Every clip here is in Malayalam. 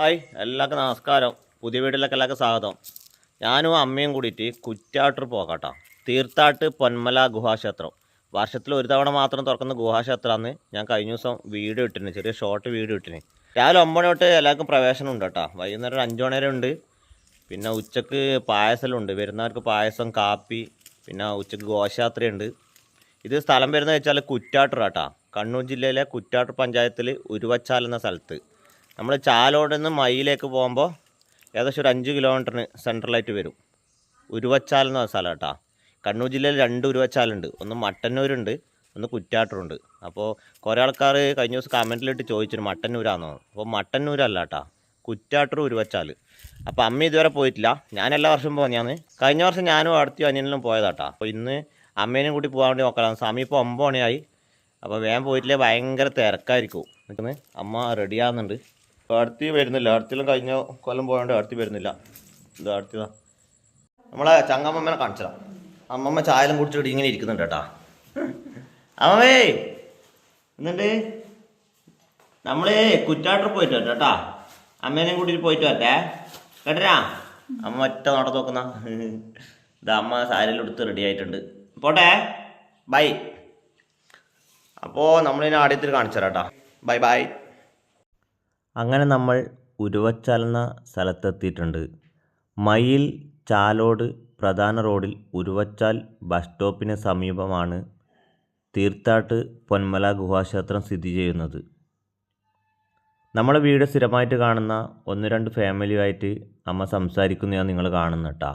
ഹായ് എല്ലാവർക്കും നമസ്കാരം. പുതിയ വീട്ടിലേക്ക് എല്ലാവർക്കും സ്വാഗതം. ഞാനും അമ്മയും കൂടിയിട്ട് കുറ്റാട്ടൂർ പോകാട്ടോ തീർത്ഥാട്ട് പൊന്മല ഗുഹാക്ഷേത്രം. വർഷത്തിൽ ഒരു തവണ മാത്രം തുറക്കുന്ന ഗുഹാക്ഷേത്രമാണ് ഞാൻ കഴിഞ്ഞ ദിവസം വീഡിയോ ഇട്ടിന് ചെറിയ ഷോർട്ട് വീഡിയോ ഇട്ടിന്. രാവിലെ ഒമ്പത് തൊട്ട് എല്ലാവർക്കും പ്രവേശനം ഉണ്ട് കേട്ടോ. വൈകുന്നേരം അഞ്ച് മണി വരെ ഉണ്ട്. പിന്നെ ഉച്ചയ്ക്ക് പായസമുണ്ട്. വരുന്നവർക്ക് പായസം കാപ്പി പിന്നെ ഉച്ചയ്ക്ക് ഗോശയാത്രയുണ്ട് ഇത് സ്ഥലം വരുന്നത് വെച്ചാൽ കുറ്റാട്ടൂർ കേട്ടോ കണ്ണൂർ ജില്ലയിലെ കുറ്റാട്ടൂർ പഞ്ചായത്തിൽ ഉരുവച്ചാൽ എന്ന സ്ഥലത്ത്. നമ്മൾ ചാലോട് നിന്ന് മയിലേക്ക് പോകുമ്പോൾ ഏകദേശം ഒരു അഞ്ച് കിലോമീറ്ററിന് സെൻട്രലായിട്ട് വരും. ഉരുവച്ചാൽ എന്ന സ്ഥലം കേട്ടോ. കണ്ണൂർ ജില്ലയിൽ രണ്ട് ഉരുവച്ചാലുണ്ട്. ഒന്ന് മട്ടന്നൂരുണ്ട് ഒന്ന് കുറ്റാട്ടൂരുണ്ട് അപ്പോൾ കുറേ ആൾക്കാർ കഴിഞ്ഞ ദിവസം കമന്റിലിട്ട് ചോദിച്ചിരുന്നു മട്ടന്നൂരാണോ അപ്പോൾ മട്ടന്നൂരല്ല കേട്ടോ കുറ്റാട്ടൂർ ഉരുവച്ചാൽ അപ്പോൾ അമ്മ ഇതുവരെ പോയിട്ടില്ല. ഞാൻ എല്ലാ വർഷവും പോകുന്നതാണ് കഴിഞ്ഞ വർഷം ഞാനും അടുത്തും അനിയനിലും പോയതാട്ടാ. അപ്പോൾ ഇന്ന് അമ്മേനും കൂടി പോകാൻ വേണ്ടി നോക്കണം സമയം ഇപ്പോൾ ഒമ്പത് മണിയായി. അപ്പോൾ വേഗം പോയിട്ടില്ലേ? ഭയങ്കര തിരക്കായിരിക്കും. അമ്മ റെഡിയാകുന്നുണ്ട് അടുത്ത് വരുന്നില്ല. അടുത്തിലും കഴിഞ്ഞ കൊല്ലം പോയോണ്ട് ആർത്തി വരുന്നില്ല. ഇത് അടുത്തതാ നമ്മളെ ചങ്ങമ്മമ്മനെ കാണിച്ചതാ. അമ്മമ്മ ചായലും കുടിച്ചിട്ട് ഇങ്ങനെ ഇരിക്കുന്നുണ്ട് കേട്ടാ. അമ്മേ എന്നിട്ട് നമ്മൾ കുറ്റാട്ടർ പോയിട്ട് വരട്ടെ കേട്ടാ. അമ്മേനെയും കൂട്ടിയിട്ട് പോയിട്ട് വരട്ടെ. കേട്ടരാ? അമ്മ ഒറ്റ നട നോക്കുന്ന. ഇത് അമ്മ സാരിയിലെടുത്ത് റെഡി ആയിട്ടുണ്ട്. പോട്ടെ. ബൈ അപ്പോൾ നമ്മളിനെ ആദ്യത്തിൽ കാണിച്ചു തരാം കേട്ടാ. ബൈ ബൈ അങ്ങനെ നമ്മൾ ഉരുവച്ചാലെന്ന സ്ഥലത്തെത്തിയിട്ടുണ്ട്. മയിൽ ചാലോട് പ്രധാന റോഡിൽ ഉരുവച്ചാൽ ബസ് സ്റ്റോപ്പിന് സമീപമാണ് തീർത്ഥാട്ട് പൊന്മല ഗുഹാക്ഷേത്രം സ്ഥിതി ചെയ്യുന്നത്. നമ്മുടെ വീഡിയോ സ്ഥിരമായിട്ട് കാണുന്ന ഒന്ന് രണ്ട് ഫാമിലിയുമായിട്ട് അമ്മ സംസാരിക്കുന്നതാണ് നിങ്ങൾ കാണുന്നത് കേട്ടോ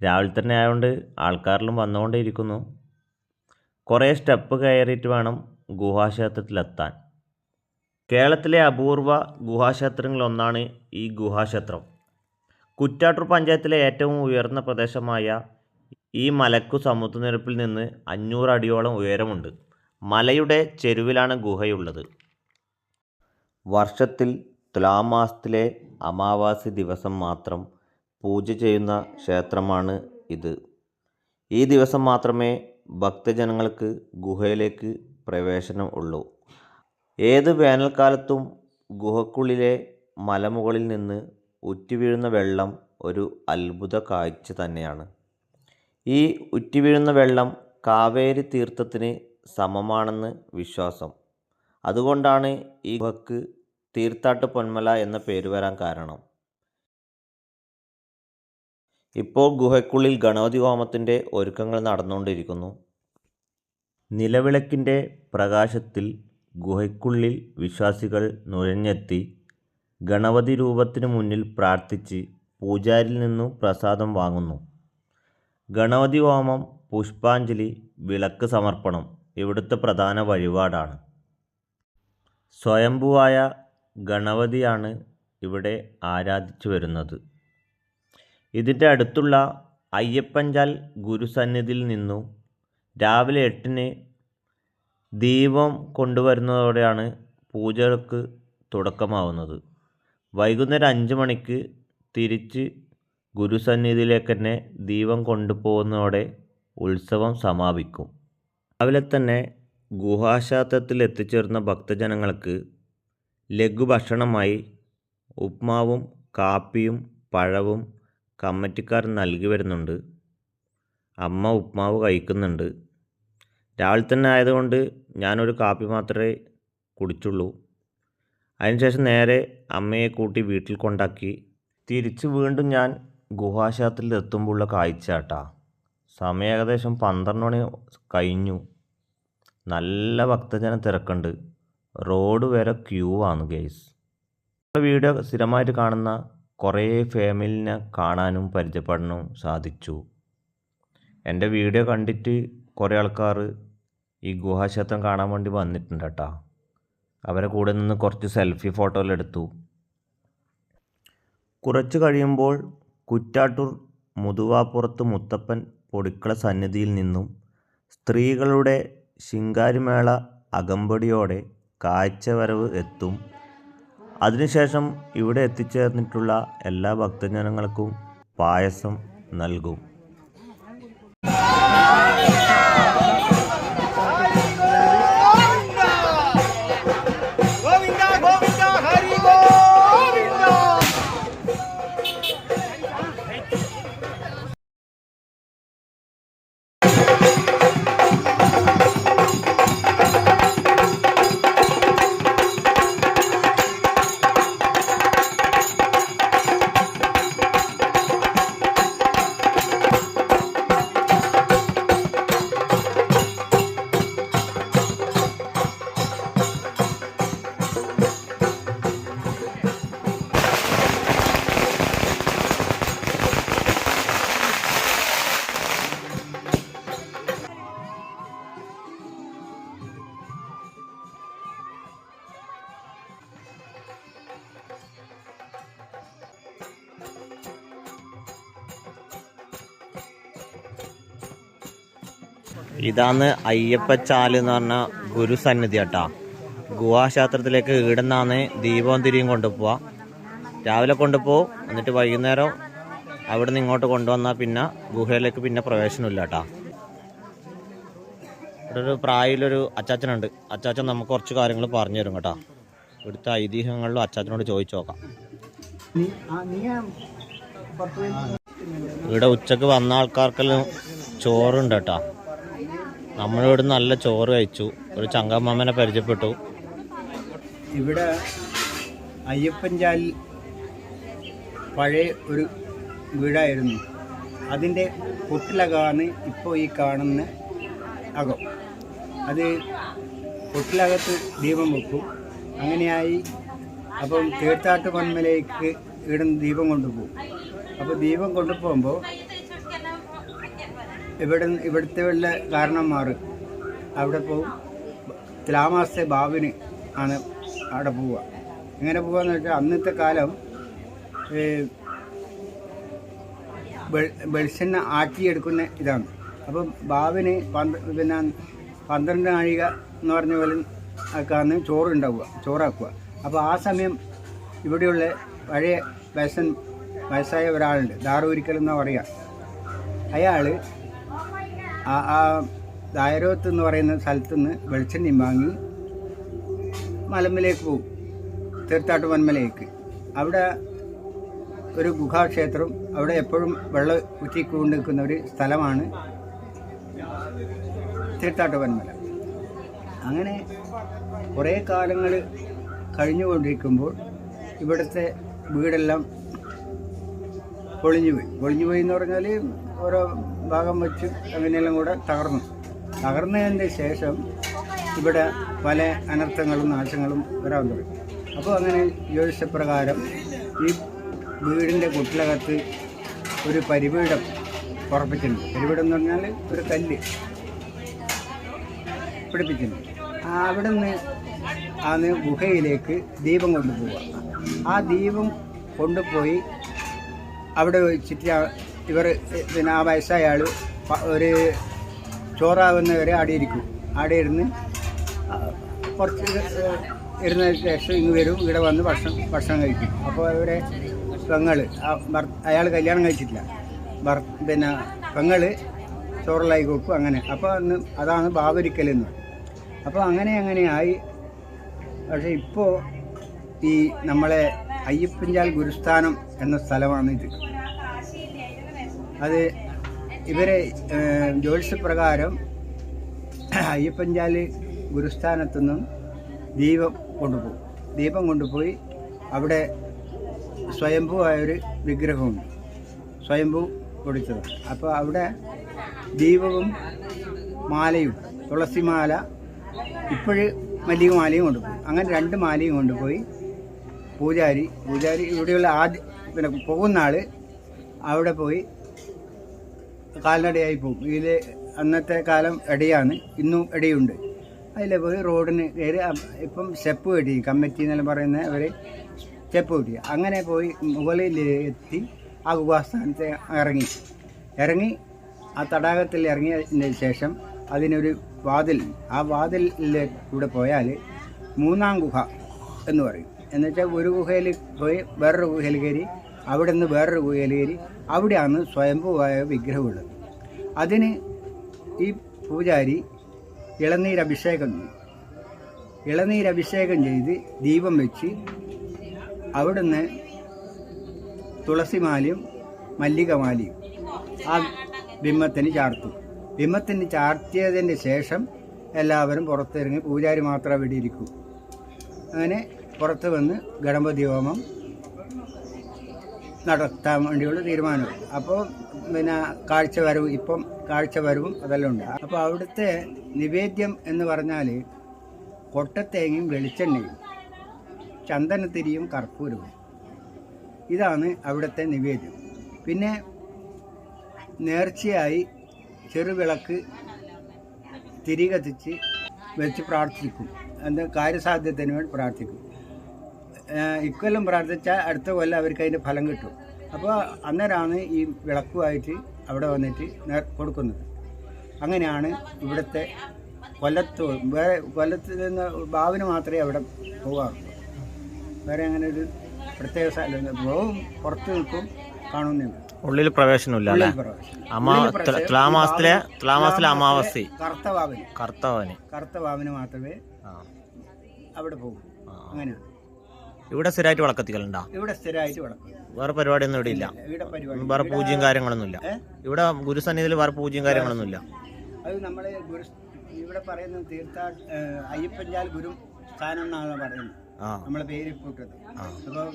രാവിലെ തന്നെ ആയതുകൊണ്ട് ആൾക്കാരിലും വന്നുകൊണ്ടേ ഇരിക്കുന്നു കുറേ സ്റ്റെപ്പ് കയറിയിട്ട് വേണം ഗുഹാക്ഷേത്രത്തിലെത്താൻ. കേരളത്തിലെ അപൂർവ ഗുഹാക്ഷേത്രങ്ങളിലൊന്നാണ് ഈ ഗുഹാക്ഷേത്രം. കുറ്റാട്ടൂർ പഞ്ചായത്തിലെ ഏറ്റവും ഉയർന്ന പ്രദേശമായ ഈ മലക്കു സമുദ്രനിരപ്പിൽ നിന്ന് അഞ്ഞൂറ് അടിയോളം ഉയരമുണ്ട്. മലയുടെ ചെരുവിലാണ് ഗുഹയുള്ളത്. വർഷത്തിൽ തുലാമാസത്തിലെ അമാവാസി ദിവസം മാത്രം പൂജ ചെയ്യുന്ന ക്ഷേത്രമാണ് ഇത്. ഈ ദിവസം മാത്രമേ ഭക്തജനങ്ങൾക്ക് ഗുഹയിലേക്ക് പ്രവേശനം ഉള്ളൂ. ഏത് വേനൽക്കാലത്തും ഗുഹക്കുള്ളിലെ മലമുകളിൽ നിന്ന് ഉറ്റുവീഴുന്ന വെള്ളം ഒരു അത്ഭുത കാഴ്ച തന്നെയാണ്. ഈ ഉറ്റുവീഴുന്ന വെള്ളം കാവേരി തീർത്ഥത്തിന് സമമാണെന്ന് വിശ്വാസം. അതുകൊണ്ടാണ് ഈ ഗുഹക്ക് തീർത്ഥാട്ട് പൊന്മല എന്ന പേര് വരാൻ കാരണം. ഇപ്പോൾ ഗുഹയ്ക്കുള്ളിൽ ഗണപതി ഹോമത്തിന്റെ ഒരുക്കങ്ങൾ നടന്നുകൊണ്ടിരിക്കുന്നു. നിലവിളക്കിന്റെ പ്രകാശത്തിൽ ഗുഹയ്ക്കുള്ളിൽ വിശ്വാസികൾ നുഴഞ്ഞെത്തി ഗണപതി രൂപത്തിനു മുന്നിൽ പ്രാർത്ഥിച്ച് പൂജാരിൽ നിന്നും പ്രസാദം വാങ്ങുന്നു. ഗണപതി ഹോമം പുഷ്പാഞ്ജലി വിളക്ക് സമർപ്പണം ഇവിടുത്തെ പ്രധാന വഴിപാടാണ്. സ്വയംഭുവായ ഗണപതിയാണ് ഇവിടെ ആരാധിച്ചു വരുന്നത്. ഇതിന്റെ അടുത്തുള്ള അയ്യപ്പഞ്ചാൽ ഗുരുസന്നിധിയിൽ നിന്നും രാവിലെ എട്ടിന് ദീപം കൊണ്ടുവരുന്നതോടെയാണ് പൂജകൾക്ക് തുടക്കമാവുന്നത്. വൈകുന്നേരം അഞ്ച് മണിക്ക് തിരിച്ച് ഗുരുസന്നിധിയിലേക്ക് തന്നെ ദീപം കൊണ്ടുപോകുന്നതോടെ ഉത്സവം സമാപിക്കും. രാവിലെ തന്നെ ഗുഹാശാസ്ത്രത്തിൽ എത്തിച്ചേർന്ന ഭക്തജനങ്ങൾക്ക് ലഘുഭക്ഷണമായി ഉപ്മാവും കാപ്പിയും പഴവും കമ്മറ്റിക്കാർ നൽകി വരുന്നുണ്ട്. അമ്മ ഉപ്മാവ് കഴിക്കുന്നുണ്ട്. രാവിലെ തന്നെ ആയതുകൊണ്ട് ഞാനൊരു കാപ്പി മാത്രമേ കുടിച്ചുള്ളൂ. അതിനുശേഷം നേരെ അമ്മയെ കൂട്ടി വീട്ടിൽ കൊണ്ടാക്കി. തിരിച്ച് വീണ്ടും ഞാൻ ഗുഹാശാത്തിൽ എത്തുമ്പോഴുള്ള കാഴ്ച കേട്ടാ സമയം ഏകദേശം പന്ത്രണ്ട് മണി കഴിഞ്ഞു. നല്ല ഭക്തജന തിരക്കുണ്ട്. റോഡ് വരെ ക്യൂ ആണ് ഗെയ്സ് വീഡിയോ സ്ഥിരമായിട്ട് കാണുന്ന കുറേ ഫാമിലിനെ കാണാനും പരിചയപ്പെടാനും സാധിച്ചു. എന്റെ വീഡിയോ കണ്ടിട്ട് കുറേ ആൾക്കാർ ഈ ഗുഹാക്ഷേത്രം കാണാൻ വേണ്ടി വന്നിട്ടുണ്ട് കേട്ടോ അവരെ കൂടെ നിന്ന് കുറച്ച് സെൽഫി ഫോട്ടോയിൽ എടുത്തു. കുറച്ച് കഴിയുമ്പോൾ കുറ്റാട്ടൂർ മുതുവാപ്പുറത്ത് മുത്തപ്പൻ പൊടിക്കള സന്നിധിയിൽ നിന്നും സ്ത്രീകളുടെ ശിങ്കാരിമേള അകമ്പടിയോടെ കാഴ്ചവരവ് എത്തും. അതിനുശേഷം ഇവിടെ എത്തിച്ചേർന്നിട്ടുള്ള എല്ലാ ഭക്തജനങ്ങൾക്കും പായസം നൽകും. ഇതാന്ന് അയ്യപ്പച്ചാൽ എന്ന് പറഞ്ഞ ഗുരുസന്നിധി കേട്ടാ. ഗുഹാക്ഷേത്രത്തിലേക്ക് ഈടുന്നാന്ന് ദീപവും തിരിയും കൊണ്ടുപോവാ. രാവിലെ കൊണ്ടുപോകും എന്നിട്ട് വൈകുന്നേരം അവിടെ നിന്ന് ഇങ്ങോട്ട് കൊണ്ടുവന്നാൽ പിന്നെ ഗുഹയിലേക്ക് പിന്നെ പ്രവേശനമില്ല കേട്ടാ. ഇവിടെ ഒരു പ്രായയിലൊരു അച്ചാച്ചനുണ്ട്. അച്ചാച്ചൻ നമുക്ക് കുറച്ച് കാര്യങ്ങൾ പറഞ്ഞു തരും കേട്ടോ. ഇവിടുത്തെ ഐതിഹ്യങ്ങളിലും അച്ചാച്ചനോട് ചോദിച്ചു നോക്കാം. ഇവിടെ ഉച്ചയ്ക്ക് വന്ന ആൾക്കാർക്കെല്ലാം ചോറുണ്ട് കേട്ടോ. നമ്മളിവിടെ നല്ല ചോറ് കഴിച്ചു. ഒരു ചങ്കമ്മനെ പരിചയപ്പെട്ടു. ഇവിടെ അയ്യപ്പൻചാൽ പഴയ ഒരു വീടായിരുന്നു. അതിന്റെ പൊട്ടിലകമാണ് ഇപ്പോൾ ഈ കാണുന്ന അകം. അത് പൊട്ടിലകത്ത് ദീപം വെക്കും. അങ്ങനെയായി അപ്പം തീർത്ഥാട്ട് പന്മലേക്ക് ഇവിടുന്ന് ദീപം കൊണ്ടുപോകും. അപ്പോൾ ദീപം കൊണ്ടുപോകുമ്പോൾ ഇവിടെ ഇവിടുത്തെ വല്ല കാരണന്മാർ അവിടെ പോവും തുലാമാസത്തെ ബാബിന് ആണ് അവിടെ പോവുക. എങ്ങനെ പോവാന്ന് വെച്ചാൽ അന്നത്തെ കാലം വെളിച്ചെണ്ണ ആട്ടിയെടുക്കുന്ന ഇതാണ്. അപ്പം ബാബിന് പന്ത്ര പിന്നെ പന്ത്രണ്ട് നാഴിക എന്ന് പറഞ്ഞ പോലെ ആക്കാന്ന് ചോറ് ഉണ്ടാവുക ചോറാക്കുക. അപ്പോൾ ആ സമയം ഇവിടെയുള്ള പഴയ വയസ്സൻ വയസ്സായ ഒരാളുണ്ട് ദാറൂരിക്കൽ എന്നാണ് പറയുക അയാൾ ആ ആ ദായരോത്ത് എന്ന് പറയുന്ന സ്ഥലത്തു നിന്ന് വെളിച്ചെണ്ണയും വാങ്ങി മലമ്പിലേക്ക് പോകും തീർത്ഥാട്ട് വന്മലയിലേക്ക് അവിടെ ഒരു ഗുഹാക്ഷേത്രം അവിടെ എപ്പോഴും വെള്ളം ഉറ്റിക്കൊണ്ട് നിൽക്കുന്ന ഒരു സ്ഥലമാണ് തീർത്ഥാട്ട് വന്മല അങ്ങനെ കുറേ കാലങ്ങൾ കഴിഞ്ഞുകൊണ്ടിരിക്കുമ്പോൾ ഇവിടുത്തെ വീടെല്ലാം പൊളിഞ്ഞു പോയി പൊളിഞ്ഞു എന്ന് പറഞ്ഞാൽ ഓരോ ഭാഗം വെച്ച് അങ്ങനെയെല്ലാം കൂടെ തകർന്നു. തകർന്നതിന്റെ ശേഷം ഇവിടെ പല അനർത്ഥങ്ങളും നാശങ്ങളും വരാൻ തുടങ്ങി. അപ്പോൾ അങ്ങനെ ജ്യോതിഷപ്രകാരം ഈ വീടിന്റെ കുട്ടിലകത്ത് ഒരു പരിപീഠം ഉറപ്പിച്ചിട്ടുണ്ട്. പരിപീഠം എന്ന് പറഞ്ഞാൽ ഒരു കല്ല് പിടിപ്പിച്ചിട്ടുണ്ട്. അവിടെ നിന്ന് അന്ന് ഗുഹയിലേക്ക് ദീപം കൊണ്ടുപോവുക. ആ ദീപം കൊണ്ടുപോയി അവിടെ വെച്ചിട്ട് ഇവർ പിന്നെ ആ വയസ്സായ ഒരു ചോറാവുന്നവരെ ആടെ ഇരിക്കും ആടെ ഇരുന്ന് കുറച്ച് ഇരുന്ന ശേഷം ഇങ്ങ് വരും. ഇവിടെ വന്ന് ഭക്ഷണം ഭക്ഷണം കഴിക്കും. അപ്പോൾ ഇവരെ പെങ്ങൾ അയാൾ കല്യാണം കഴിച്ചിട്ടില്ല. ഭർ പിന്നെ പെങ്ങൾ ചോറിലായി കൊടുക്കും അങ്ങനെ. അപ്പോൾ അന്ന് അതാണ് ബാബരിക്കലെന്ന് അപ്പോൾ അങ്ങനെ അങ്ങനെ ആയി. പക്ഷേ ഇപ്പോൾ ഈ നമ്മളെ അയ്യപ്പഞ്ചാൽ ഗുരുസ്ഥാനം എന്ന സ്ഥലമാണ് ഇത് അത് ഇവരെ പ്രകാരം അയ്യപ്പഞ്ചാലി ഗുരുസ്ഥാനത്തു നിന്നും ദീപം കൊണ്ടുപോകും. ദീപം കൊണ്ടുപോയി അവിടെ സ്വയംഭൂ ആയൊരു വിഗ്രഹമുണ്ട്. സ്വയംഭൂ കൊടുത്തത് അപ്പോൾ അവിടെ ദീപവും മാലയും തുളസിമാല ഇപ്പോഴ് മല്ലിക മാലയും കൊണ്ടുപോയി. അങ്ങനെ രണ്ട് മാലയും കൊണ്ടുപോയി പൂജാരി പൂജാരി ഇവിടെയുള്ള ആദ്യ പിന്നെ പോകുന്ന ആൾ അവിടെ പോയി കാൽനടയായി പോകും. ഇതിൽ അന്നത്തെ കാലം ഇടയാണ് ഇന്നും ഇടയുണ്ട് അതിൽ പോയി റോഡിന് കയറി ഇപ്പം സ്റ്റെപ്പ് കെട്ടി കമ്മിറ്റി എന്നെല്ലാം പറയുന്ന അവർ സ്റ്റെപ്പ് കെട്ടി. അങ്ങനെ പോയി മുകളിൽ എത്തി ആ ഗുഹാസ്ഥാനത്ത് ഇറങ്ങി. ഇറങ്ങി ആ തടാകത്തിൽ ഇറങ്ങിയതിന് ശേഷം അതിനൊരു വാതിൽ ആ വാതിലിൽ കൂടെ പോയാൽ മൂന്നാം ഗുഹ എന്ന് പറയും. എന്നുവെച്ചാൽ ഒരു ഗുഹയിൽ പോയി വേറൊരു ഗുഹയിൽ കയറി അവിടെ നിന്ന് വേറൊരു കുയലേരി അവിടെയാണ് സ്വയംഭൂവായ വിഗ്രഹമുള്ളത്. അതിന് ഈ പൂജാരി ഇളനീരഭിഷേകം ഇളനീരഭിഷേകം ചെയ്ത് ദീപം വെച്ച് അവിടുന്ന് തുളസിമാലയും മല്ലികമാലയും ആ ബിംബത്തിന് ചാർത്തും. ബിംബത്തിന് ചാർത്തിയതിന് ശേഷം എല്ലാവരും പുറത്തിറങ്ങി പൂജാരി മാത്രം അവിടെ ഇരിക്കും. അങ്ങനെ പുറത്ത് വന്ന് ഗണപതി ഹോമം നടത്താൻ വേണ്ടിയുള്ള തീരുമാനം. അപ്പോൾ പിന്നെ കാഴ്ച വരവ് ഇപ്പം കാഴ്ച വരവും അതെല്ലാം ഉണ്ട്. അപ്പോൾ അവിടുത്തെ നിവേദ്യം എന്ന് പറഞ്ഞാൽ കൊട്ടത്തേങ്ങയും വെളിച്ചെണ്ണയും ചന്ദനത്തിരിയും കർപ്പൂരവും. ഇതാണ് അവിടുത്തെ നിവേദ്യം. പിന്നെ നേർച്ചയായി ചെറുവിളക്ക് തിരി കത്തിച്ച് വെച്ച് പ്രാർത്ഥിക്കും. എന്താ കാര്യസാധ്യത്തിന് വേണ്ടി പ്രാർത്ഥിക്കും. ഇക്കൊല്ലം പ്രാർത്ഥിച്ചാൽ അടുത്ത കൊല്ലം അവർക്ക് അതിന്റെ ഫലം കിട്ടും. അപ്പോൾ അന്നേരമാണ് ഈ വിളക്കുമായിട്ട് അവിടെ വന്നിട്ട് കൊടുക്കുന്നത്. അങ്ങനെയാണ് ഇവിടുത്തെ കൊല്ലത്ത് വേറെ കൊല്ലത്ത് നിന്ന് ബാവിന് മാത്രമേ അവിടെ പോകാറുള്ളൂ. വേറെ അങ്ങനെ ഒരു പ്രത്യേക സ്ഥലം പോകും പുറത്ത് നിൽക്കും കാണുന്നില്ല ഉള്ളിൽ പ്രവേശനമില്ല അല്ലേ? തുലാമാസത്തിലെ തുലാമാസത്തിലെ അമാവാസി. കറുത്ത കർത്തവാവിന് കർത്തവാവിന് മാത്രമേ അവിടെ പോകും. അങ്ങനെയാണ്. ഇവിടെ സ്ഥിരമായിട്ട് വളക്കത്തിക്കലുണ്ടോ? ഇവിടെ സ്ഥിരമായിട്ട് വേറെ പരിപാടിയൊന്നും ഇവിടെ ഇല്ല. ഇവിടെ പരിപാടി വേറെ പൂജ്യം കാര്യങ്ങളൊന്നും ഇല്ല ഇവിടെ ഗുരുസന്നിധിയിൽ വേറെ പൂജ്യം കാര്യങ്ങളൊന്നും ഇല്ല അത് നമ്മളെ ഗുരു ഇവിടെ പറയുന്ന തീർത്ഥ അയ്യപ്പഞ്ചാൽ ഗുരു സ്ഥാനം എന്നാണ് പറയുന്നത്. നമ്മളെ പേര് കൂട്ടത് അപ്പം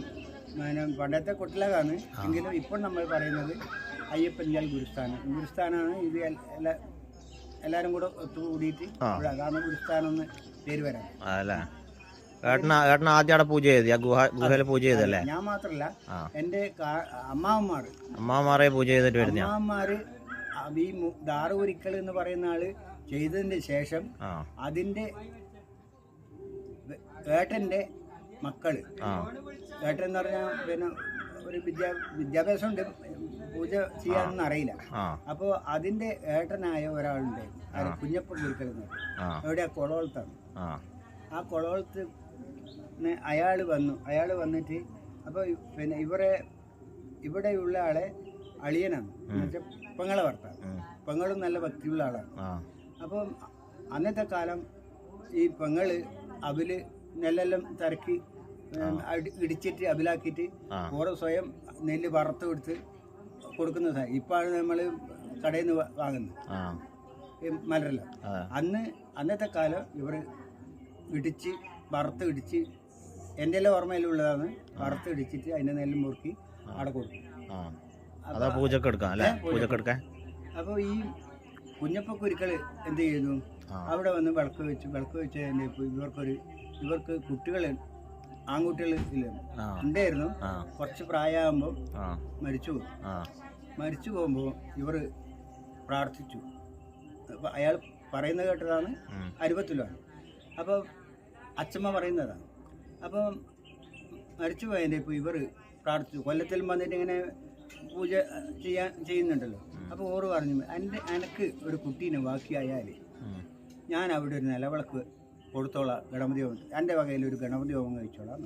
പണ്ടത്തെ കുട്ടിലകാണ്. എങ്കിലും ഇപ്പോൾ നമ്മൾ പറയുന്നത് അയ്യപ്പഞ്ചാൽ ഗുരുസ്ഥാനം. ഗുരുസ്ഥാനമാണ് ഇത് എല്ലാ എല്ലാവരും കൂടെ ഒത്തുകൂടിയിട്ട് അതാണ് ഗുരുസ്ഥാനം എന്ന് പേര് വരാൻ. അതല്ലേ ഏട്ടന ഏട്ടന ആദ്യം അവിടെ പൂജ ചെയ്ത് ആ ഗുഹ ഗുഹയിൽ പൂജ ചെയ്തല്ലേ ഞാൻ മാത്രല്ല എന്റെ അമ്മാവന്മാരെ. അമ്മാവന്മാർ അമ്മാമാരെ പൂജ ചെയ്തിട്ട് വരുന്ന അമ്മാവന്മാര് ഈ ദാറുരിക്കൽ എന്ന് പറയുന്ന ആൾ ചെയ്തതിന് ശേഷം അതിന്റെ ഏട്ടന്റെ മക്കൾ. ഏട്ടൻ എന്ന് പറഞ്ഞാൽ പിന്നെ ഒരു വിദ്യാ വിദ്യാഭ്യാസം ഉണ്ട് പൂജ ചെയ്യാനൊന്നും അറിയില്ല. അപ്പോൾ അതിന്റെ ഏട്ടനായ ഒരാളുണ്ട് കുഞ്ഞപ്പള്ളി ഒരിക്കലും പറയും. ആ. കുളവളത്താണ് ആ. കുളവളത്ത് അയാൾ വന്നു. അയാൾ വന്നിട്ട് അപ്പോൾ പിന്നെ ഇവരെ ഇവിടെയുള്ള ആളെ അളിയനാണ്. എന്നുവെച്ചാൽ പെങ്ങളെ ഭർത്താവ്. പെങ്ങളും നല്ല ഭക്തിയുള്ള ആളാണ്. അപ്പം അന്നത്തെ കാലം ഈ പെങ്ങൾ അവിൽ നെല്ലെല്ലാം തിരക്കി ഇടിച്ചിട്ട് അവിലാക്കിയിട്ട്. ഓരോ സ്വയം നെല്ല് വറുത്ത് കൊടുത്ത് കൊടുക്കുന്ന സാധനം ഇപ്പാണ് നമ്മൾ കടയിൽ നിന്ന് വാങ്ങുന്നത് മലരെല്ലാം. അന്ന് അന്നത്തെ കാലം ഇവർ ഇടിച്ച് വറുത്ത് ഇടിച്ച് എന്റെ എല്ലാം ഓർമ്മയിലുള്ളതാണ്. വറുത്ത് ഇടിച്ചിട്ട് അതിന്റെ നെല്ല് മുറുക്കി അവിടെ കൊടുക്കും. അതാ പൂജക്ക് എടുക്കാം അല്ലേ? പൂജക്ക് എടുക്കാൻ? അപ്പോൾ ഈ കുഞ്ഞപ്പ കുരുക്കൾ എന്ത് ആ. അവിടെ വന്ന് വിളക്ക് വെച്ച് വിളക്ക് വെച്ച് ഇവർക്കൊരു ഇവർക്ക് കുട്ടികൾ ആൺകുട്ടികൾ ഇല്ല? ഉണ്ടായിരുന്നു. കുറച്ച് പ്രായമാകുമ്പോൾ മരിച്ചു പോകും മരിച്ചു പോകുമ്പോൾ ഇവർ പ്രാർത്ഥിച്ചു. അയാൾ പറയുന്നത് കേട്ടതാണ്. അരുപത്തിലാണ് അപ്പോൾ അച്ഛമ്മ പറയുന്നതാണ്. അപ്പം മരിച്ചു പോയതിന്റെ ഇപ്പോൾ ഇവർ പ്രാർത്ഥിച്ചു. കൊല്ലത്തിൽ വന്നിട്ട് ഇങ്ങനെ പൂജ ചെയ്യാൻ ചെയ്യുന്നുണ്ടല്ലോ. അപ്പോൾ ഓറ് പറഞ്ഞു എന്റെ എനിക്ക് ഒരു കുട്ടീനെ ബാക്കിയായാൽ ഞാൻ അവിടെ ഒരു നിലവിളക്ക് കൊടുത്തോളാം ഗണപതി ഹോമം എന്റെ വകയിൽ ഒരു ഗണപതി ഹോമം കഴിച്ചോളാം.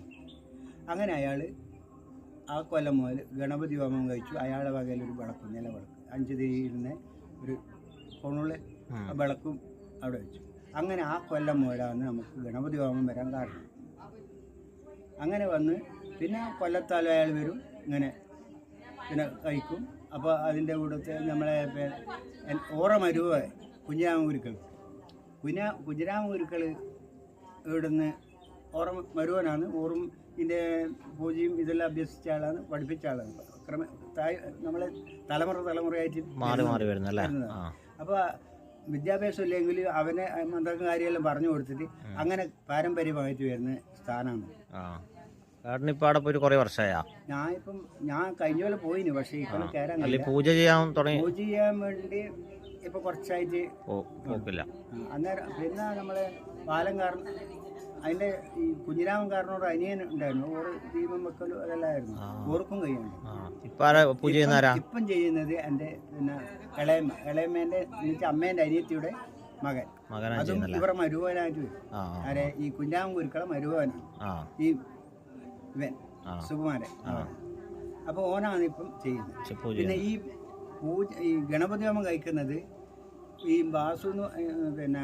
അങ്ങനെ അയാൾ ആ കൊല്ലം മുതൽ ഗണപതി ഹോമം കഴിച്ചു. അയാളുടെ വകയിൽ ഒരു വിളക്ക് നിലവിളക്ക്. അഞ്ച് തിരിയിരുന്ന ഒരു കൊണുള്ള വിളക്കും അവിടെ വെച്ചു. അങ്ങനെ ആ കൊല്ലം മുതലാണ് നമുക്ക് ഗണപതി ഹോമം വരാൻ കാരണം. അങ്ങനെ വന്ന് പിന്നെ കൊല്ലത്താൽ അയാൾ വരും ഇങ്ങനെ പിന്നെ കഴിക്കും. അപ്പോൾ അതിന്റെ കൂടെ നമ്മളെ ഓറ മരുവ കുഞ്ഞാമൂരുക്കൾ കുഞ്ഞാ കുഞ്ഞിരാമൂരുക്കൾ ഇവിടുന്ന് ഓറ മരുവനാണ്. ഓറും ഇതിന്റെ പൂജയും ഇതെല്ലാം അഭ്യസിച്ച ആളാണ് പഠിപ്പിച്ച ആളാണ്. ക്രമ നമ്മളെ തലമുറ തലമുറയായിട്ട് മാറി മാറി വരുന്നല്ലേ. അപ്പോൾ വിദ്യാഭ്യാസം ഇല്ലെങ്കിൽ അവനെ മന്ത്രം കാര്യമെല്ലാം പറഞ്ഞു കൊടുത്തിട്ട് അങ്ങനെ പാരമ്പര്യമായിട്ട് വരുന്ന സ്ഥാനമാണ് അവിടെ കുറേ വർഷമായാ ഞാൻ ഇപ്പം ഞാൻ കഴിഞ്ഞ പോലെ പോയിന് പക്ഷെ ഇപ്പം കയറാൻ പൂജ ചെയ്യാൻ തുടങ്ങി പൂജ ചെയ്യാൻ വേണ്ടി ഇപ്പൊ കുറച്ചായിട്ട് പോക്കില്ല. അന്നേരം പിന്നെ നമ്മളെ പാലംകാരൻ അതിന്റെ ഈ കുഞ്ഞിരാമൻ കാരണോട് അനിയൻ ഉണ്ടായിരുന്നു. ഓറ് ദീപം വെക്കലും അതെല്ലാമായിരുന്നു. ഓർക്കും കഴിയുന്നു ഇപ്പം ചെയ്യുന്നത് എന്റെ പിന്നെ ഇളയമ്മ. ഇളയമ്മേന്റെ എന്നുവെച്ചാൽ അമ്മേന്റെ അനിയത്തിയുടെ മകൻ. അതും ചെയ്യുന്നല്ലേ? ഇവരെ മരുവനായിട്ട് ആരെ? ഈ കുഞ്ഞാമൻ കുരുക്കളെ മരുവനാണ് ഈ ഇവൻ സുകുമാരൻ. അപ്പോൾ ഓനാണ് ഇപ്പം ചെയ്യുന്നത്. പിന്നെ ഈ പൂജ ഈ ഗണപതി ഹോമം കഴിക്കുന്നത് ഈ ബാസു പിന്നെ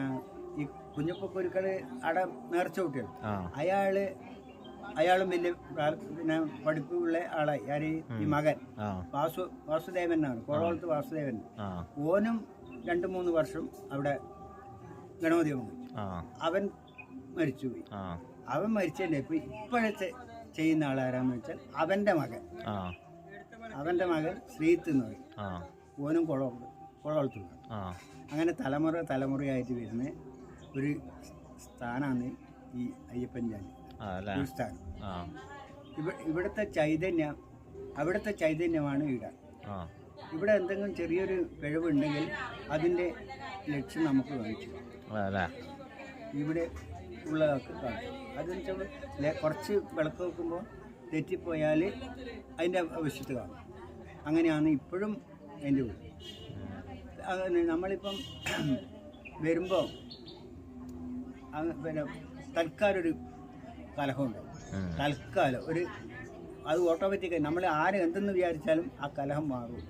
ഈ കുഞ്ഞപ്പക്കുരുക്കൾ അവിടെ നേർച്ച കുട്ടികൾ ആ. അയാൾ അയാളും വലിയ പിന്നെ പഠിപ്പുള്ള ആളായി. ആര്? ഈ മകൻ. വാസു വാസുദേവനാണ്. കോളോളത്ത് വാസുദേവൻ. ഓനും രണ്ട് മൂന്ന് വർഷം അവിടെ ഗണപതി അവൻ മരിച്ചുപോയി. അവൻ മരിച്ചതിന്റെ ഇപ്പൊ ഇപ്പോഴത്തെ ചെയ്യുന്ന ആളാരാന്ന് വെച്ചാൽ അവന്റെ മകൻ. അവന്റെ മകൻ ശ്രീത്ത് എന്ന് പറയും. ഓനും കുളം കുളവളത്തുള്ള അങ്ങനെ തലമുറ തലമുറയായിട്ട് വരുന്ന ഒരു സ്ഥാനമാണ് ഈ അയ്യപ്പൻ അല്ലേ? ഒരു സ്ഥാനം. ഇവിടുത്തെ ചൈതന്യം അവിടുത്തെ ചൈതന്യമാണ് ഇവിടെ ഇവിടെ എന്തെങ്കിലും ചെറിയൊരു പിഴവുണ്ടെങ്കിൽ അതിന്റെ ലക്ഷ്യം നമുക്ക് കാണിച്ചു ഇവിടെ ഉള്ളതൊക്കെ കാണിച്ചു അതെന്ന് വെച്ചാൽ കുറച്ച് വിളക്ക് വെക്കുമ്പോൾ തെറ്റിപ്പോയാൽ അതിന്റെ ആവശ്യത്ത് കാണും. അങ്ങനെയാണ് ഇപ്പോഴും എന്റെ ഉള്ളിൽ. അങ്ങനെ നമ്മളിപ്പം വരുമ്പോൾ പിന്നെ തൽക്കാലം ഒരു കലഹമുണ്ട്. തൽക്കാലം ഒരു അത് ഓട്ടോമാറ്റിക്കായി നമ്മൾ ആരും എന്തെന്ന് വിചാരിച്ചാലും ആ കലഹം മാറും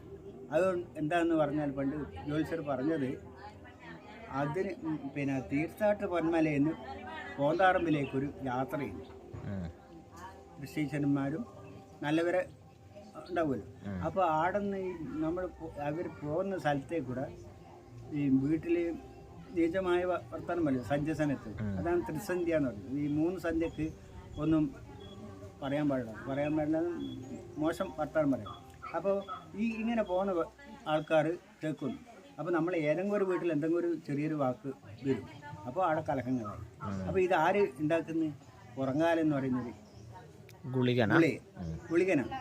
അത് എന്താണെന്ന് പറഞ്ഞാൽ പണ്ട് ജോലിസർ പറഞ്ഞത് അതിന് പിന്നെ തീർത്ഥാട്ട് പൊന്മലയിൽ നിന്ന് കോന്താറമ്പിലേക്കൊരു യാത്രയുണ്ട് ബ്രിട്ടീഷന്മാരും നല്ലവരെ ഉണ്ടാവുമല്ലോ. അപ്പോൾ ആടെന്ന് നമ്മൾ അവർ പോകുന്ന സ്ഥലത്തേക്കൂടെ ഈ വീട്ടിൽ നീചമായ വർത്തമാനം പറയും സന്ധ്യസനത്ത് അതാണ് ത്രിസന്ധ്യ എന്ന് പറയുന്നത്. ഈ മൂന്ന് സന്ധ്യക്ക് ഒന്നും പറയാൻ പാടില്ല. പറയാൻ പാടില്ല മോശം വർത്തമാനം പറയാം. അപ്പോൾ ഈ ഇങ്ങനെ പോകുന്ന ആൾക്കാർ കേൾക്കുന്നു. അപ്പോൾ നമ്മൾ ഏതെങ്കിലും ഒരു വീട്ടിൽ എന്തെങ്കിലും ഒരു ചെറിയൊരു വാക്ക് വരും. അപ്പോൾ ആടെ കലഹങ്ങളായി അപ്പോൾ ഇത് ആര് ഉണ്ടാക്കുന്നത് ഉറങ്ങാലെന്ന് പറയുന്നത് ഗുളികനാ? ഗുളിക ഗുളികനാണ്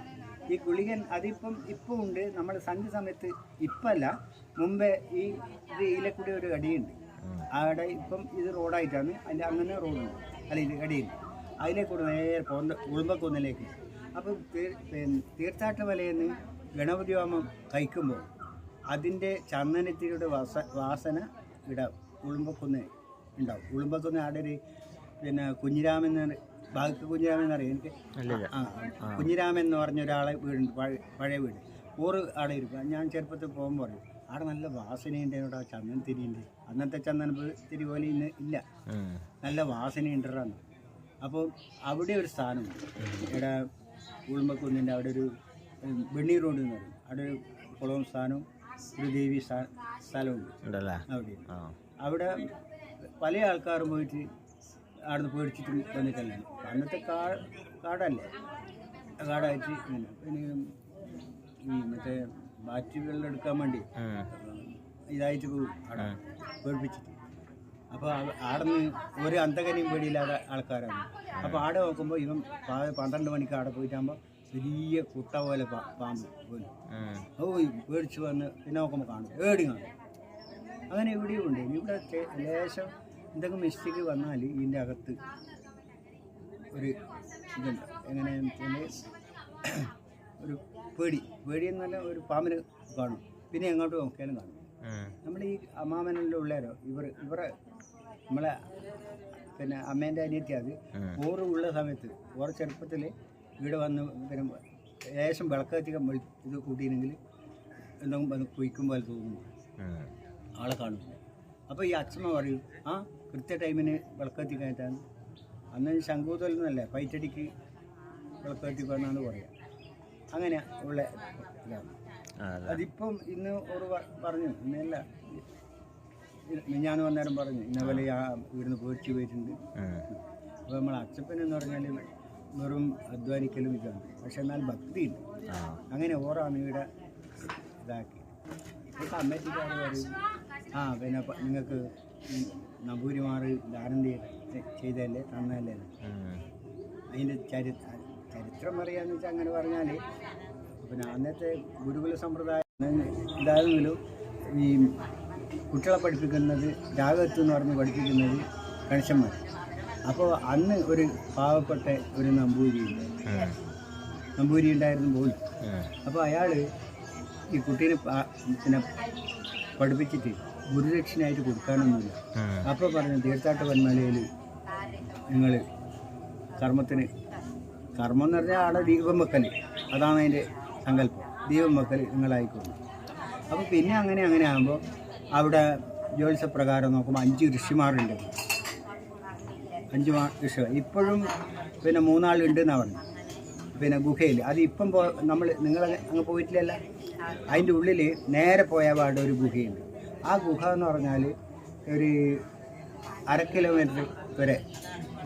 ഈ ഗുളികൻ അതിപ്പം ഇപ്പം ഉണ്ട്. നമ്മൾ സന്ധ്യ സമയത്ത് ഇപ്പല്ല. മുമ്പേ ഈ ഇത് ഇതിലെ കൂടി ഒരു അടിയുണ്ട്. അവിടെ ഇപ്പം ഇത് റോഡായിട്ടാണ്. അതിന്റെ അങ്ങനെ റോഡുണ്ട്. അല്ല ഇത് അടിയുണ്ട് അതിലെ കൂടെ നേരെ പോകുന്ന ഉളുമ്പക്കുന്നിലേക്ക് അപ്പം തീർത്ഥാട്ട വലയിൽ നിന്ന് ഗണപതി ഹോമം കഴിക്കുമ്പോൾ അതിന്റെ ചന്ദനത്തിലൂടെ വാസ വാസന ഇവിടെ ഉളുമ്പക്കുന്ന് ഉണ്ടാവും. ഉളുമ്പക്കുന്ന് അവിടെ ഒരു പിന്നെ കുഞ്ഞിരാമൻ എന്ന് ഭാഗത്ത് കുഞ്ഞിരാമൻ എന്നറിയാം എനിക്ക് ആ. കുഞ്ഞിരാമൻ എന്ന് പറഞ്ഞ ഒരാളെ വീടുണ്ട് പഴയ പഴയ വീട്. ഓറ് അവിടെ ഇരിക്കും. ഞാൻ ചെറുപ്പത്തിൽ പോകുമ്പോൾ പറയും അവിടെ നല്ല വാസനയുണ്ട് അവിടെ ചന്ദന തിരിയുണ്ട് അന്നത്തെ ചന്ദന ഇത്തിരി പോലെ ഇന്ന് ഇല്ല. നല്ല വാസനയുണ്ടാന്ന് അപ്പോൾ അവിടെ ഒരു സ്ഥാനമുണ്ട്. ഇവിടെ ഉളുമ്പക്കുന്നിന്റെ അവിടെ ഒരു വെണ്ണീർ റോഡ് എന്ന് പറയും. അവിടെ ഒരു കുളവും സ്ഥാനവും ഒരു ദേവി സ്ഥാ- സ്ഥലമുണ്ട് അവിടെ. അവിടെ പല ആൾക്കാരും പോയിട്ട് അവിടുന്ന് പേടിച്ചിട്ടും വന്നിട്ടല്ലേ? അന്നത്തെ കാ കാടല്ലേ? കാടായിട്ട് പിന്നെ ഈ മറ്റേ ബാറ്റുകളിൽ എടുക്കാൻ വേണ്ടി. ഇതായിട്ട് പോകും അവിടെ പേടിപ്പിച്ചിട്ട്. അപ്പോൾ ആടെ നിന്ന് ഒരു അന്തകനെയും പേടിയില്ലാത്ത ആൾക്കാരാണ്. അപ്പോൾ ആടെ നോക്കുമ്പോൾ ഇവൻ പന്ത്രണ്ട് മണിക്ക് ആടെ പോയിട്ടാകുമ്പോൾ വലിയ കുട്ട പോലെ പാമ്പ് പോലും. ഓ പേടിച്ച് വന്ന് പിന്നെ നോക്കുമ്പോൾ കാണും. ഏടി കാണും. അങ്ങനെ ഇവിടെയും ഉണ്ട്. ഇവിടെ ലേശം എന്തെങ്കിലും മിസ്റ്റേക്ക് വന്നാൽ ഇതിന്റെ അകത്ത് ഒരു ഇതുണ്ട്. എങ്ങനെയാണെന്ന് വെച്ചാൽ ഒരു പേടി. പേടി എന്നല്ല ഒരു പാമ്പിന് കാണും. പിന്നെ എങ്ങോട്ട് നോക്കിയാലും കാണും. ഉം. നമ്മൾ ഈ അമ്മാമനെല്ലാം ഉള്ളവരോ ഇവർ ഇവരെ നമ്മളെ പിന്നെ അമ്മേന്റെ അനിയത്തി അത് ഓറ് ഉള്ള സമയത്ത് ഓറ് ചെറുപ്പത്തിൽ ഇവിടെ വന്ന് പിന്നെ ലേശം വിളക്കത്തിക്കാൻ ഇത് കൂട്ടിയിരുന്നെങ്കിൽ എന്തെങ്കിലും വന്ന് കുയിക്കും പോലെ തോന്നുന്നു ആളെ കാണുന്നു അപ്പോൾ ഈ അച്ഛമ്മ പറയും ആ കൃത്യ ടൈമിന് വിളക്കത്തിക്കായിട്ടാണ് അന്ന് ശങ്കൂതൽ എന്നല്ല പൈറ്റടിക്ക് വിളക്കത്തിക്കാന്നാണ് പറയുക അങ്ങനെ ഉള്ള ഇതാണ്. അതിപ്പം ഇന്ന് ഒരു പറഞ്ഞു. ഇന്നല്ല ഞാൻ വന്നേരം പറഞ്ഞു. ഇന്നപോലെ ആ ഇവിടുന്ന് പോയിച്ചു പോയിട്ടുണ്ട്. അപ്പൊ അപ്പോൾ നമ്മൾ അച്ഛപ്പൻ എന്ന് പറഞ്ഞാൽ വെറും അധ്വാനിക്കലും ഇതാണ്. പക്ഷെ എന്നാൽ ഭക്തിയുണ്ട്. ഉണ്ട് അങ്ങനെ ഓറാണ് ഇവിടെ ഇതാക്കി. ഇപ്പോൾ കമ്മിറ്റിക്കാർ പറയും ആ പിന്നെ നിങ്ങൾക്ക് നമ്പൂരിമാർ ദാനം ചെയ്തല്ലേ തന്നല്ലേ. അതിന്റെ ചരി ചരിത്രം പറയാന്ന് വെച്ചാൽ അങ്ങനെ പറഞ്ഞാൽ പിന്നെ അന്നത്തെ ഗുരുകുല സമ്പ്രദായം ഇതായിരുന്നല്ലോ ഈ കുട്ടികളെ പഠിപ്പിക്കുന്നത് രാഗത്ത് എന്ന് പറഞ്ഞ് പഠിപ്പിക്കുന്നത് കണിശന്മാർ അപ്പോൾ അന്ന് ഒരു പാവപ്പെട്ട ഒരു നമ്പൂരി നമ്പൂരി ഉണ്ടായിരുന്നു പോലും. അപ്പോൾ അയാൾ ഈ കുട്ടീനെ പിന്നെ പഠിപ്പിച്ചിട്ട് ഗുരുദക്ഷിണയായിട്ട് കൊടുക്കാനൊന്നുമില്ല. അപ്പോൾ പറഞ്ഞു തീർത്ഥാട്ട വന്മലയിൽ നിങ്ങൾ കർമ്മത്തിന് കർമ്മം എന്ന് പറഞ്ഞാൽ ആടെ ദീപം വെക്കൽ അതാണ് അതിന്റെ സങ്കല്പം. ദൈവം മക്കൾ നിങ്ങളായിക്കോളും അപ്പോൾ പിന്നെ അങ്ങനെ അങ്ങനെ ആകുമ്പോൾ അവിടെ ജ്യോത്സ്യപ്രകാരം നോക്കുമ്പോൾ അഞ്ച് ഋഷിമാരുണ്ട്. അഞ്ച് ഋഷി. ഇപ്പോഴും പിന്നെ മൂന്നാളുണ്ട് എന്നാണ് പറഞ്ഞു. പിന്നെ ഗുഹയിൽ അത് ഇപ്പം പോ നമ്മൾ നിങ്ങൾ അങ്ങ് പോയിട്ടില്ലല്ല? അതിന്റെ ഉള്ളിൽ നേരെ പോയ പാടെ ഒരു ഗുഹയുണ്ട്. ആ ഗുഹ എന്ന് പറഞ്ഞാൽ ഒരു അര കിലോമീറ്റർ വരെ.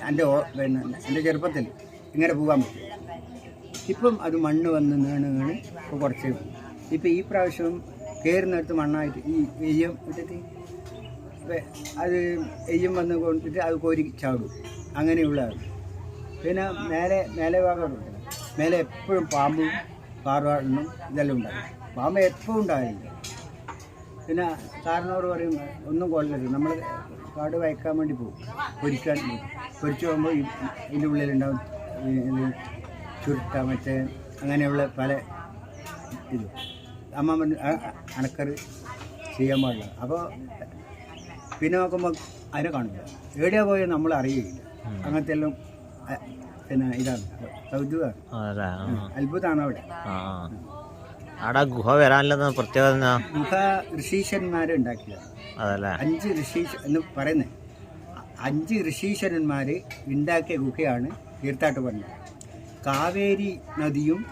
എന്റെ പിന്നെ എന്റെ ചെറുപ്പത്തിൽ ഇങ്ങനെ പോകാൻ പറ്റും. ഇപ്പം അത് മണ്ണ് വന്ന് നീണ് വീണ് ഇപ്പോൾ കുറച്ച് ഇപ്പം. ഈ പ്രാവശ്യം കയറുന്നിടത്ത് മണ്ണായിട്ട് ഈ എയ്യം ഇട്ടിട്ട് അത് എയ്യം വന്ന് കൊണ്ടിട്ട് അത് കോരി ചാടും. അങ്ങനെയുള്ളതാണ് പിന്നെ മേലെ മേലെ ഭാഗം മേലെ എപ്പോഴും പാമ്പും പാറുവാടനും ഇതെല്ലാം ഉണ്ടാകും. പാമ്പ് എപ്പോഴും ഉണ്ടാവില്ല. പിന്നെ കാരണവർ പറയും ഒന്നും കൊല്ലരുത് നമ്മൾ കാട് വയ്ക്കാൻ വേണ്ടി പോകും. പൊരിക്കാൻ പൊരിച്ചു പോകുമ്പോൾ ഇതിന്റെ ഉള്ളിലുണ്ടാവും ഈ ഇത് ചുരുട്ട മറ്റേ അങ്ങനെയുള്ള പല ഇത്. അമ്മ അണക്കറ് "ആ, ആ, ചെയ്യാൻ പാടില്ല. അപ്പോൾ പിന്നെ നോക്കുമ്പോൾ അതിനെ കാണില്ല എവിടെയാ പോയത് നമ്മൾ അറിയുകയില്ല. അങ്ങനത്തെ എല്ലാം പിന്നെ ഇതാണ്. കൗതുകമാണ് അത്ഭുതമാണ് അവിടെ. അവിടെ ഗുഹ വരാനുള്ള പ്രത്യേകത ഗുഹ ഋഷീശ്വരന്മാരെ ഉണ്ടാക്കിയതാണ് അതല്ലേ? അഞ്ച് ഋഷീശ എന്ന് പറയുന്നത് അഞ്ച് ഋഷീശ്വരന്മാർ ഉണ്ടാക്കിയ ഗുഹയാണ് തീർത്ഥാട്ട് പൊന്മല കാവേരി നദിയും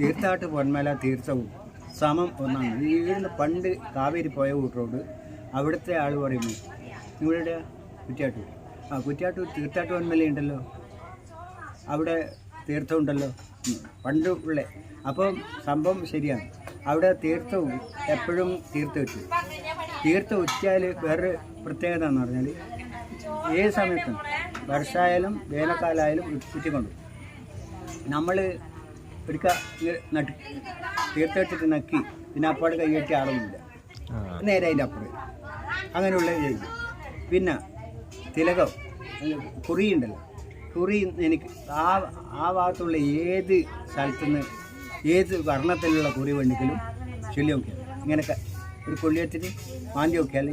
തീർത്ഥാട്ട് പൊന്മല തീർത്ഥവും സമം ഒന്നാണ്. ഇവിടുന്ന് പണ്ട് കാവേരി പോയ കൂട്ടറോട് അവിടുത്തെ ആൾ പറയുന്നു നിങ്ങളുടെ കുറ്റ്യാട്ടൂർ. ആ കുറ്റ്യാട്ടൂർ തീർത്ഥാട്ട് പൊന്മല ഉണ്ടല്ലോ. അവിടെ തീർത്ഥമുണ്ടല്ലോ. പണ്ട് ഉള്ള. അപ്പം സംഭവം ശരിയാണ്. അവിടെ തീർത്ഥവും എപ്പോഴും തീർത്ഥം വെച്ചു തീർത്ഥം ഉച്ചയാൽ വേറൊരു പ്രത്യേകത എന്ന് പറഞ്ഞാൽ ഏത് സമയത്തും വർഷമായാലും വേനൽക്കാലമായാലും ഉറ്റിക്കൊണ്ടു നമ്മൾ ഒരിക്കൽ നട്ട് നക്കി ഇതിനപ്പാട് കൈകെട്ടി ആളൊന്നുമില്ല. നേരെ അതിന്റെ അപ്പുറം. അങ്ങനെയുള്ള ചെയ്യും. പിന്നെ തിലകം കുറിയുണ്ടല്ലോ. കുറി എനിക്ക് ആ ആ ഭാഗത്തുള്ള ഏത് സ്ഥലത്തുനിന്ന് ഏത് വർണത്തിലുള്ള കുറി വേണമെങ്കിലും ചൊല്ലി നോക്കിയാൽ ഇങ്ങനെ ഒരു കൊള്ളിയത്തിന് മാന്തി നോക്കിയാൽ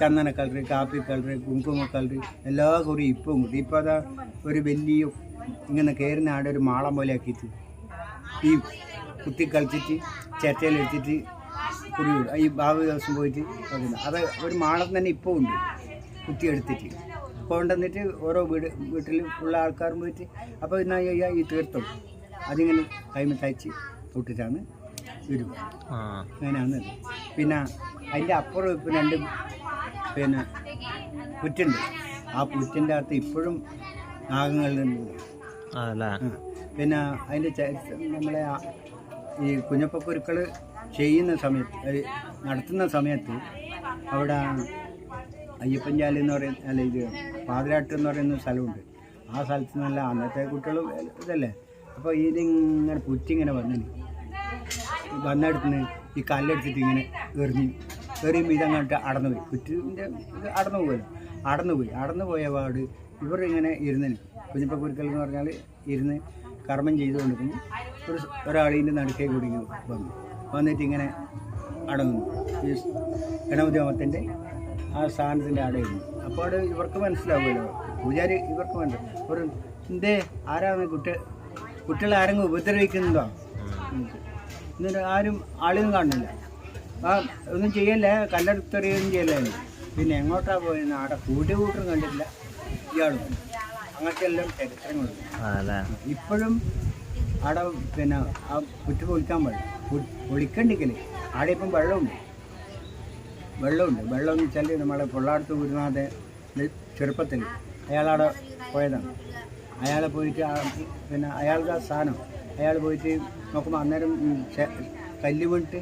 ചന്ദന കളറ് കാപ്പി കളറ് കുങ്കുമ കളറ് എല്ലാ കുറിയും ഇപ്പം കിട്ടും ഇപ്പോൾ അതാ ഒരു വലിയ ഇങ്ങനെ കയറുന്ന ആടെ ഒരു മാളം പോലെ ആക്കിയിട്ട് ഈ കുത്തി കളിച്ചിട്ട് ചിരട്ടയിലെടുത്തിട്ട് കുറി ഈ ഭാവി ദിവസം പോയിട്ട് അത് ഒരു മാളം തന്നെ ഇപ്പോൾ ഉണ്ട്. കുത്തി എടുത്തിട്ട്. കൊണ്ടുവന്നിട്ട് ഓരോ വീട് വീട്ടിൽ ഉള്ള ആൾക്കാരും പോയിട്ട് അപ്പോൾ എന്നാ ചെയ്യാ ഈ തീർത്ഥം അതിങ്ങനെ കൈമ തയ്ച്ച് തൊട്ടിട്ടാണ് വരും അങ്ങനെയാണ് പിന്നെ അതിന്റെ അപ്പുറം ഇപ്പം രണ്ട് പിന്നെ പുറ്റുണ്ട് ആ പുറ്റിന്റെ അകത്ത് ഇപ്പോഴും നാഗങ്ങളിൽ ആ. പിന്നെ അതിന്റെ നമ്മളെ ഈ കുഞ്ഞപ്പക്കുരുക്കൾ ചെയ്യുന്ന സമയത്ത് നടത്തുന്ന സമയത്ത് അവിടെ അയ്യപ്പഞ്ചാലി എന്ന് പറയുന്ന അല്ല ഇത് പാതിരാട്ട് എന്ന് പറയുന്ന സ്ഥലമുണ്ട്. ആ സ്ഥലത്ത് നല്ല അന്നത്തെ കുട്ടികൾ ഇതല്ലേ? അപ്പോൾ ഇതിങ്ങനെ പുറ്റിങ്ങനെ വന്നു വന്നെടുത്തുനിന്ന് ഈ കല്ലെടുത്തിട്ട് ഇങ്ങനെ എറിഞ്ഞ് എറിയുമ്പോൾ ഇതങ്ങോട്ട് അടന്നു പോയി കുറ്റിന്റെ അടന്നു പോയല്ലോ അടന്നു പോയി അടന്നു പോയ പാട് ഇവർ ഇങ്ങനെ ഇരുന്നിന് കുഞ്ഞിപ്പ കുരുക്കൽ എന്ന് പറഞ്ഞാൽ ഇരുന്ന് കർമ്മം ചെയ്തുകൊണ്ടിരിക്കുന്നു ഒരു ഒരാളിന്റെ നടുക്കേ കൂടി വന്നു. വന്നിട്ട് ഇങ്ങനെ അടങ്ങുന്നു. ഈ ഗണപതി ഹോമത്തിന്റെ ആ സ്ഥാനത്തിന്റെ അടയുന്നു. ഇരുന്നു അപ്പോൾ അവിടെ ഇവർക്ക് മനസ്സിലാവുമല്ലോ. പൂജാരി ഇവർക്ക് മനസ്സിലാവും ഒരു എന്തേ ആരാണ് കുട്ടി കുട്ടികളെ ആരെങ്കിലും ഉപദ്രവിക്കുന്നതോ എന്നിട്ട് ആരും ആളെയും കാണുന്നില്ല. ആ ഒന്നും ചെയ്യല്ലേ? കല്ലെടുത്തെറിയൊന്നും ചെയ്യല്ലേ? പിന്നെ എങ്ങോട്ടാണ് പോയെന്ന് അവിടെ കൂട്ടുകൂട്ടം കണ്ടിട്ടില്ല. ഇയാളും. അങ്ങനത്തെ എല്ലാം ചരിത്രങ്ങളുണ്ട്. അതല്ലേ ഇപ്പോഴും അവിടെ പിന്നെ ആ കുറ്റി പൊളിക്കാൻ പാടില്ല പൊളിക്കണ്ടിക്കൽ അവിടെ ഇപ്പം വെള്ളമുണ്ട്. വെള്ളമുണ്ട്. വെള്ളം എന്ന് വെച്ചാൽ നമ്മുടെ പൊള്ളാടത്ത് ഗുരുനാഥ് ചെറുപ്പത്തിൽ അയാളവിടെ പോയതാണ്. അയാളെ പോയിട്ട് പിന്നെ അയാളുടെ ആ സ്ഥാനം അയാൾ പോയിട്ട് നോക്കുമ്പോൾ അന്നേരം കല്ല് വീണിട്ട്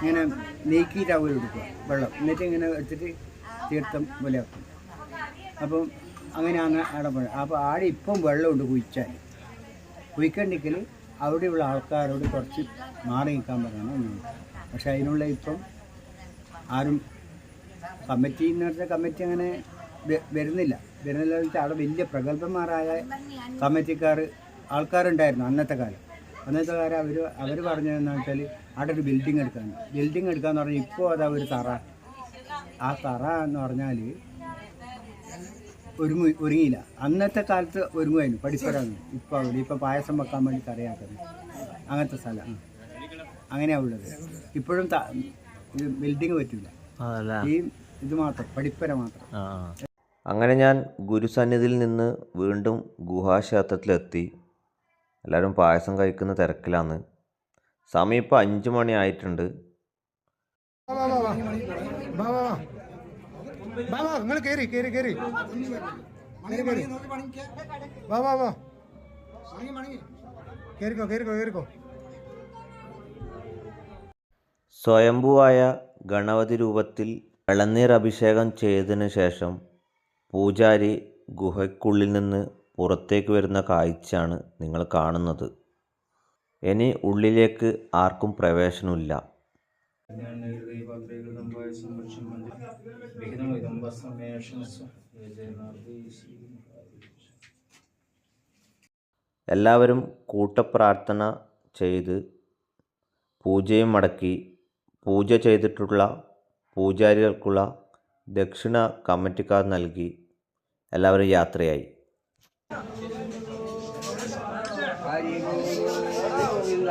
ഇങ്ങനെ നീക്കിയിട്ട് അവർ എടുക്കുക വെള്ളം. എന്നിട്ട് ഇങ്ങനെ എടുത്തിട്ട് തീർത്ഥം പോലെ ആക്കും അപ്പം അങ്ങനെയാണ് അവിടെ പോയത് അപ്പോൾ ആടെ ഇപ്പം വെള്ളമുണ്ട് കുഴിച്ചാൽ കുഴിക്കണ്ടെങ്കിൽ അവിടെയുള്ള ആൾക്കാരോട് കുറച്ച് മാറി നിൽക്കാൻ പറയണം. പക്ഷെ അതിനുള്ള ഇപ്പം ആരും കമ്മിറ്റി എന്ന് കമ്മിറ്റി അങ്ങനെ വരുന്നില്ല. വരുന്നില്ല വെച്ചാൽ അവിടെ വലിയ പ്രഗത്ഭന്മാരായ കമ്മിറ്റിക്കാർ ആൾക്കാരുണ്ടായിരുന്നു അന്നത്തെ കാലം. അന്നത്തെ കാലം അവർ അവർ പറഞ്ഞതെന്ന് വെച്ചാൽ അവിടെ ഒരു ബിൽഡിംഗ് എടുക്കാൻ. ബിൽഡിംഗ് എടുക്കാന്ന് പറഞ്ഞാൽ ഇപ്പോൾ അതാ ഒരു തറ. ആ തറ എന്ന് പറഞ്ഞാൽ ഒരുങ്ങി ഒരുങ്ങിയില്ല. അന്നത്തെ കാലത്ത് ഒരുങ്ങുമായിരുന്നു. പഠിപ്പരാണ് ഇപ്പോൾ അവിടെ ഇപ്പോൾ പായസം വെക്കാൻ വേണ്ടി കറിയാക്കുന്നത് അങ്ങനത്തെ സ്ഥലം അങ്ങനെയാണ് അങ്ങനെയാ ഉള്ളത്. ഇപ്പോഴും ബിൽഡിങ് പറ്റില്ല ഈ ഇത് മാത്രം പഠിപ്പര മാത്രം. അങ്ങനെ ഞാൻ ഗുരുസന്നിധിയിൽ നിന്ന് വീണ്ടും ഗുഹാക്ഷേത്രത്തിലെത്തി. എല്ലാവരും പായസം കഴിക്കുന്ന തിരക്കിലാണ്. സമയം ഇപ്പോൾ അഞ്ച് മണി ആയിട്ടുണ്ട് വാ വാ നിങ്ങൾ കയറി കയറി കയറി വാ വാ വാ. കയറിക്കോ കയറിക്കോ കയറിക്കോ സ്വയംഭുവായ ഗണപതി രൂപത്തിൽ ഇളനീർ അഭിഷേകം ചെയ്തതിനു ശേഷം പൂജാരി ഗുഹയ്ക്കുള്ളിൽ നിന്ന് പുറത്തേക്ക് വരുന്ന കാഴ്ചയാണ് നിങ്ങൾ കാണുന്നത്. ഇനി ഉള്ളിലേക്ക് ആർക്കും പ്രവേശനമില്ല. എല്ലാവരും കൂട്ടപ്രാർത്ഥന ചെയ്ത് പൂജയും മടക്കി പൂജ ചെയ്തിട്ടുള്ള പൂജാരികൾക്കുള്ള ദക്ഷിണ കമ്മിറ്റിക്കാർ നൽകി എല്ലാവരും യാത്രയായി. ഹരി ഗോവിന്ദ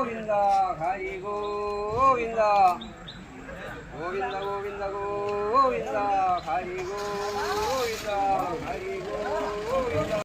고빈다 가리 고빈다. 고빈다 고빈다 고빈다 가리 고빈다 가리 고빈다.